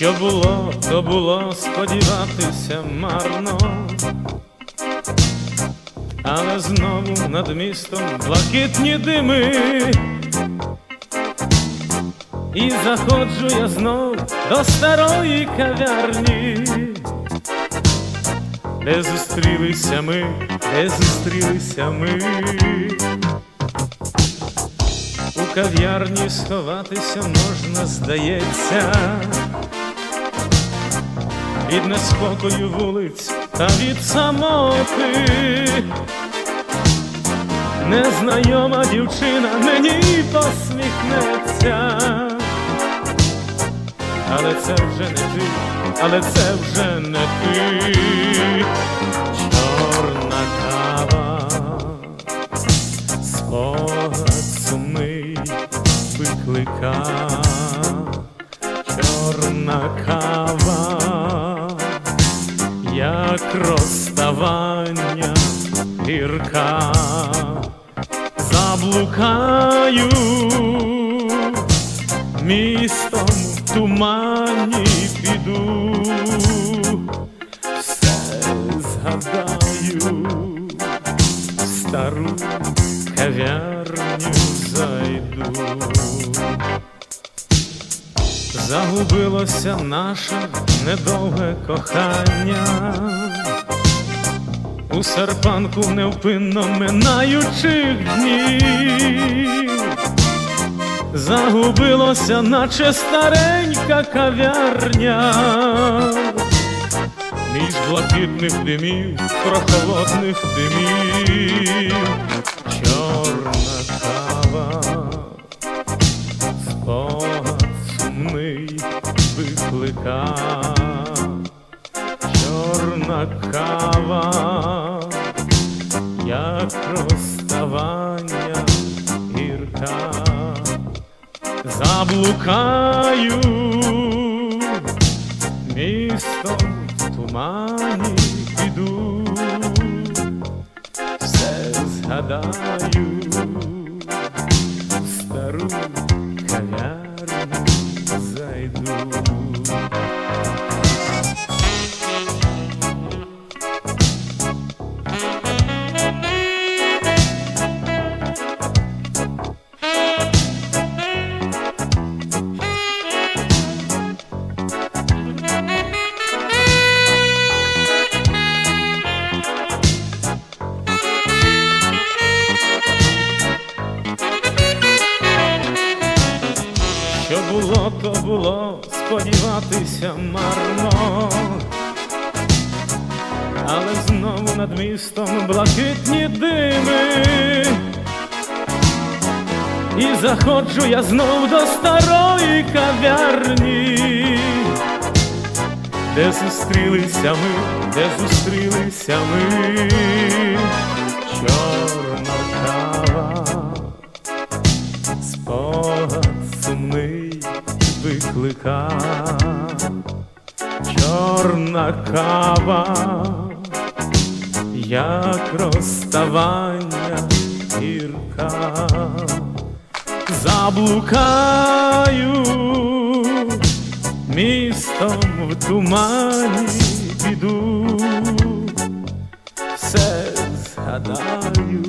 Що було, то було сподіватися марно, але знову над містом блакитні дими, і заходжу я знов до старої кав'ярні, де зустрілися ми, де зустрілися ми. У кав'ярні сховатися можна, здається, від неспокою вулиць та від самоти. Незнайома дівчина мені посміхнеться, але це вже не ти, але це вже не ти, чорна кава. Спогад сумний виклика, як розставання гірка, заблукаю містом в тумані піду, все згадаю стару кав'ярню зайду. Загубилося наше недовге кохання, у серпанку невпинно минаючих днів, загубилося, наче старенька кав'ярня. Між блакитних димів, прохолодних димів, чорна кава, як розставання гірка, заблукаю містом в тумані піду, все згадаю, було, то було, сподіватися марно, але знову над містом блакитні дими, і заходжу я знов до старої кав'ярні, де зустрілися ми, де зустрілися ми, темна кава, як розставання гірка, заблукаю містом в тумані піду, все згадаю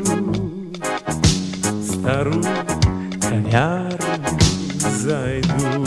стару кав'ярню зайду.